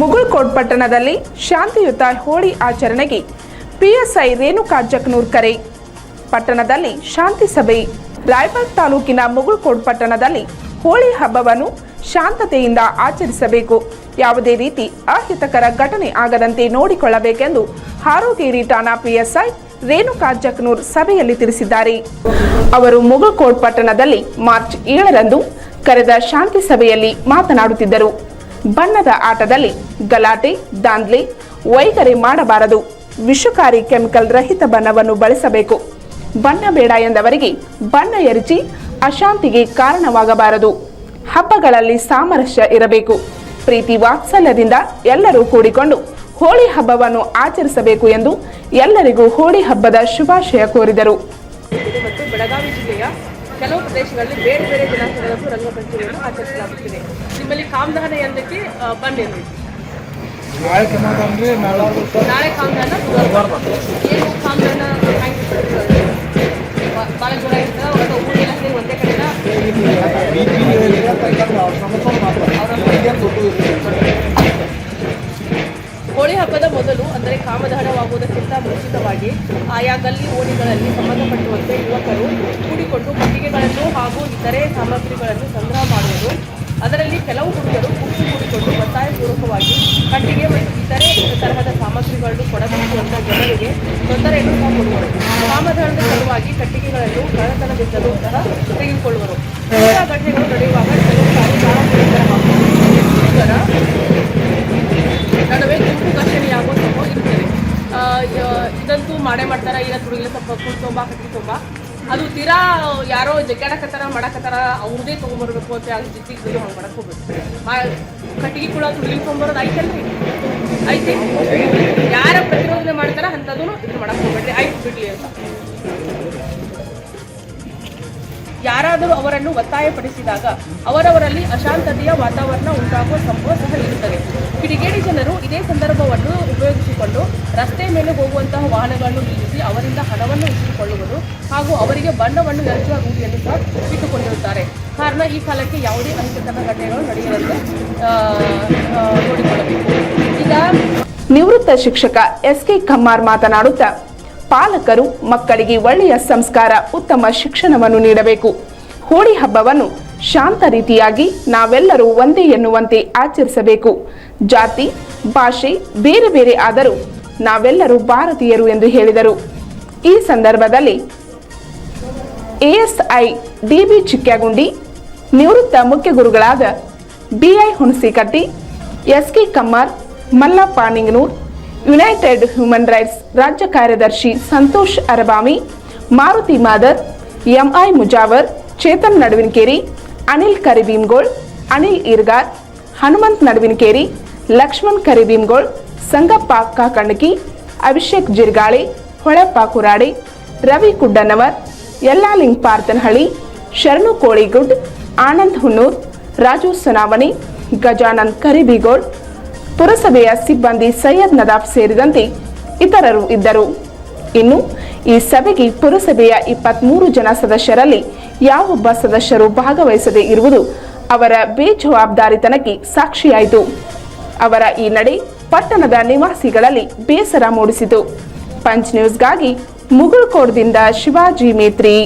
ಮುಗುಳ್ಕೋಡ್ ಪಟ್ಟಣದಲ್ಲಿ ಶಾಂತಿಯುತ ಹೋಳಿ ಆಚರಣೆಗೆ ಪಿಎಸ್ಐ ರೇಣುಕಾ ಜಕ್ನೂರ್ ಕರೆ. ಪಟ್ಟಣದಲ್ಲಿ ಶಾಂತಿ ಸಭೆ. ರಾಯಬಾಗ್ ತಾಲೂಕಿನ ಮುಗುಳ್ಕೋಡ್ ಪಟ್ಟಣದಲ್ಲಿ ಹೋಳಿ ಹಬ್ಬವನ್ನು ಶಾಂತತೆಯಿಂದ ಆಚರಿಸಬೇಕು. ಯಾವುದೇ ರೀತಿ ಅಹಿತಕರ ಘಟನೆ ಆಗದಂತೆ ನೋಡಿಕೊಳ್ಳಬೇಕೆಂದು ಹಾರೋಗೇರಿ ಠಾಣಾ ಪಿಎಸ್ಐ ರೇಣುಕಾ ಜಕ್ನೂರ್ ಸಭೆಯಲ್ಲಿ ತಿಳಿಸಿದ್ದಾರೆ. ಅವರು ಮುಗುಳ್ಕೋಡ್ ಪಟ್ಟಣದಲ್ಲಿ ಮಾರ್ಚ್ ಏಳರಂದು ಕರೆದ ಶಾಂತಿ ಸಭೆಯಲ್ಲಿ ಮಾತನಾಡುತ್ತಿದ್ದರು. ಬಣ್ಣದ ಆಟದಲ್ಲಿ ಗಲಾಟೆ, ದಾಂದ್ಲಿ, ವೈಖರಿ ಮಾಡಬಾರದು. ವಿಷಕಾರಿ ಕೆಮಿಕಲ್ ರಹಿತ ಬಣ್ಣವನ್ನು ಬಳಸಬೇಕು. ಬಣ್ಣ ಬೇಡ ಎಂದವರಿಗೆ ಬಣ್ಣ ಎರಚಿ ಅಶಾಂತಿಗೆ ಕಾರಣವಾಗಬಾರದು. ಹಬ್ಬಗಳಲ್ಲಿ ಸಾಮರಸ್ಯ ಇರಬೇಕು. ಪ್ರೀತಿ ವಾತ್ಸಲ್ಯದಿಂದ ಎಲ್ಲರೂ ಕೂಡಿಕೊಂಡು ಹೋಳಿ ಹಬ್ಬವನ್ನು ಆಚರಿಸಬೇಕು ಎಂದು ಎಲ್ಲರಿಗೂ ಹೋಳಿ ಹಬ್ಬದ ಶುಭಾಶಯ ಕೋರಿದರು. ಕೆಲವು ಪ್ರದೇಶಗಳಲ್ಲಿ ಬೇರೆ ಬೇರೆ ದಿನಾಂಕಗಳಂದು ರಂಗಪಂಚಮಿಯನ್ನು ಆಚರಿಸಲಾಗುತ್ತಿದೆ. ನಿಮ್ಮಲ್ಲಿ ಕಾಮದಹನ ಎಂದಕ್ಕೆ ಬಂದಿರಲಿ ನಾಳೆ ಕಾಮದಹನ ಏನು ಕಾಮದಹನ ಭಾಳ ಜೋರ ಹಬ್ಬದ ಮೊದಲು, ಅಂದರೆ ಕಾಮಧಾರವಾಗುವುದಕ್ಕಿಂತ ಮುಂಚಿತವಾಗಿ ಆಯಾ ಗಲ್ಲಿ ಓಣಿಗಳಲ್ಲಿ ಸಂಬಂಧಪಟ್ಟುವಂತೆ ಯುವಕರು ಕೂಡಿಕೊಂಡು ಕಟ್ಟಿಗೆಗಳನ್ನು ಹಾಗೂ ಇತರೆ ಸಾಮಗ್ರಿಗಳನ್ನು ಸಂಗ್ರಹ ಮಾಡುವುದು. ಅದರಲ್ಲಿ ಕೆಲವು ಹುಡುಗರು ಗುಂಪು ಕೂಡಿಕೊಂಡು ಒತ್ತಾಯಪೂರ್ವಕವಾಗಿ ಕಟ್ಟಿಗೆ ಮತ್ತು ಇತರೆ ತರಹದ ಸಾಮಗ್ರಿಗಳನ್ನು ಕೊಡಬೇಕು ಅಂತ ಜನರಿಗೆ ತೊಂದರೆಯನ್ನು ಕೊಡುವರು. ಕಾಮಧಾರದ ಸಲುವಾಗಿ ಕಟ್ಟಿಗೆಗಳನ್ನು ಕಳತನದಿಂದಲೂ ಸಹ ತೆಗೆದುಕೊಳ್ಳುವರು. ಇಂತಹ ಘಟನೆಗಳು ನಡೆಯುವಾಗ ಕೆಲವು ಮಾಡೇ ಮಾಡ್ತಾರ? ಈಗ ತುಡುಗಿಲ್ಲ ಸ್ವಲ್ಪ ಕುಳ್ ತುಂಬ, ಕಟ್ಟಿ ತುಂಬ. ಅದು ತೀರಾ ಯಾರೋ ಜಗ್ಗಾಡಕತ್ತಾರ ಮಾಡಕತ್ತಾರ, ಅವ್ರದೇ ತೊಗೊಂಬರ್ಬೇಕು ಅಂತ ಯಾರು ಜಿದ್ದಿಗೆ ಹಂಗೆ ಮಾಡಕ್ ಹೋಗ್ಬೇಕು ಕಟ್ಟಿಗೆ ಕೂಡ ತುಡುಗಿ ತೊಗೊಂಬರೋದು ಐತಲ್ರಿ ಐತಿ. ಯಾರ ಪ್ರತಿರೋಧನೆ ಮಾಡ್ತಾರ ಅಂಥದ್ದು ಇದನ್ನ ಮಾಡಕ್ ಹೋಗ್ಬೇಡ್ರಿ. ಆಯ್ತು ಬಿಡ್ಲಿ ಅಂತ. ಯಾರಾದರೂ ಅವರನ್ನು ಒತ್ತಾಯಪಡಿಸಿದಾಗ ಅವರವರಲ್ಲಿ ಅಶಾಂತತೆಯ ವಾತಾವರಣ ಉಂಟಾಗುವ ಸಂಭವ ಸಹ ಇರುತ್ತದೆ. ಹೋಗುವಂತಹ ವಾಹನಗಳನ್ನು ನಿಲ್ಲಿಸಿ ಅವರಿಂದ ಹಣವನ್ನು ಇಟ್ಟುಕೊಳ್ಳುವುದು ಹಾಗೂ ಅವರಿಗೆ ಬಣ್ಣವನ್ನು ಎರಚುವ ರೂಢಿಯನ್ನು ಸಹ ಇಟ್ಟುಕೊಂಡಿರುತ್ತಾರೆ. ಕಾರಣ ಈ ಕಾಲಕ್ಕೆ ಯಾವುದೇ ಅಹಿತಕರ ಘಟನೆಗಳು ನಡೆಯದಂತೆ ನೋಡಿಕೊಳ್ಳಬೇಕು. ಈಗ ನಿವೃತ್ತ ಶಿಕ್ಷಕ ಎಸ್ ಕೆ ಕಮ್ಮಾರ್ ಮಾತನಾಡುತ್ತಾ, ಪಾಲಕರು ಮಕ್ಕಳಿಗೆ ಒಳ್ಳೆಯ ಸಂಸ್ಕಾರ, ಉತ್ತಮ ಶಿಕ್ಷಣವನ್ನು ನೀಡಬೇಕು. ಹೋಳಿ ಹಬ್ಬವನ್ನು ಶಾಂತ ರೀತಿಯಾಗಿ ನಾವೆಲ್ಲರೂ ಒಂದೇ ಎನ್ನುವಂತೆ ಆಚರಿಸಬೇಕು. ಜಾತಿ, ಭಾಷೆ ಬೇರೆ ಬೇರೆ ಆದರೂ ನಾವೆಲ್ಲರೂ ಭಾರತೀಯರು ಎಂದು ಹೇಳಿದರು. ಈ ಸಂದರ್ಭದಲ್ಲಿ ಎಎಸ್ಐ ಡಿಬಿ ಚಿಕ್ಯಾಗುಂಡಿ, ನಿವೃತ್ತ ಮುಖ್ಯ ಗುರುಗಳಾದ B I Hunasikatti S K Kammar, Mallappa Ninganur, United Human Rights ರಾಜ್ಯ ಕಾರ್ಯದರ್ಶಿ ಸಂತೋಷ್ ಅರಬಾಮಿ, ಮಾರುತಿ ಮಾದರ್ ಎಂಐ ಮುಜಾವರ್, ಚೇತನ್ ನಡುವಿನಕೇರಿ, ಅನಿಲ್ ಕರಿಬೀಮ್ಗೋಳ್ ಅನಿಲ್ ಇರ್ಗಾರ್ ಹನುಮಂತ್ ನಡುವಿನಕೇರಿ, ಲಕ್ಷ್ಮಣ್ ಕರಿಬೀಮ್ಗೋಳ್ ಸಂಗಪ್ಪ ಕಾಕಣಕಿ ಅಭಿಷೇಕ್ ಜಿರ್ಗಾಳಿ, ಹೊಳೆಪ್ಪ ಕುರಾಡಿ, ರವಿ ಕುಡ್ಡನವರ್, ಯಲ್ಲಾಲಿಂಗ್ ಪಾರ್ತನಹಳ್ಳಿ ಶರಣು ಕೋಳಿಗುಡ್, ಆನಂದ್ ಹುನ್ನೂರ್, ರಾಜು ಸನಾವಣಿ, ಗಜಾನಂದ್ ಕರಿಬಿಗೋಳ್, ಪುರಸಭೆಯ ಸಿಬ್ಬಂದಿ ಸೈಯದ್ ನದಾಫ್ ಸೇರಿದಂತೆ ಇತರರು ಇದ್ದರು. ಇನ್ನು ಈ ಸಭೆಗೆ ಪುರಸಭೆಯ ಇಪ್ಪತ್ಮೂರು ಜನ ಸದಸ್ಯರಲ್ಲಿ ಯಾವೊಬ್ಬ ಸದಸ್ಯರು ಭಾಗವಹಿಸದೇ ಇರುವುದು ಅವರ ಬೇಜವಾಬ್ದಾರಿತನಕ್ಕೆ ಸಾಕ್ಷಿಯಾಯಿತು. ಅವರ ಈ ನಡೆ ಪಟ್ಟಣದ ನಿವಾಸಿಗಳಲ್ಲಿ ಬೇಸರ ಮೂಡಿಸಿತು. ಪಂಚ್ ನ್ಯೂಸ್ಗಾಗಿ ಮುಗುಳ್ಕೋಡ್ದಿಂದ ಶಿವಾಜಿ ಮೇತ್ರಿ.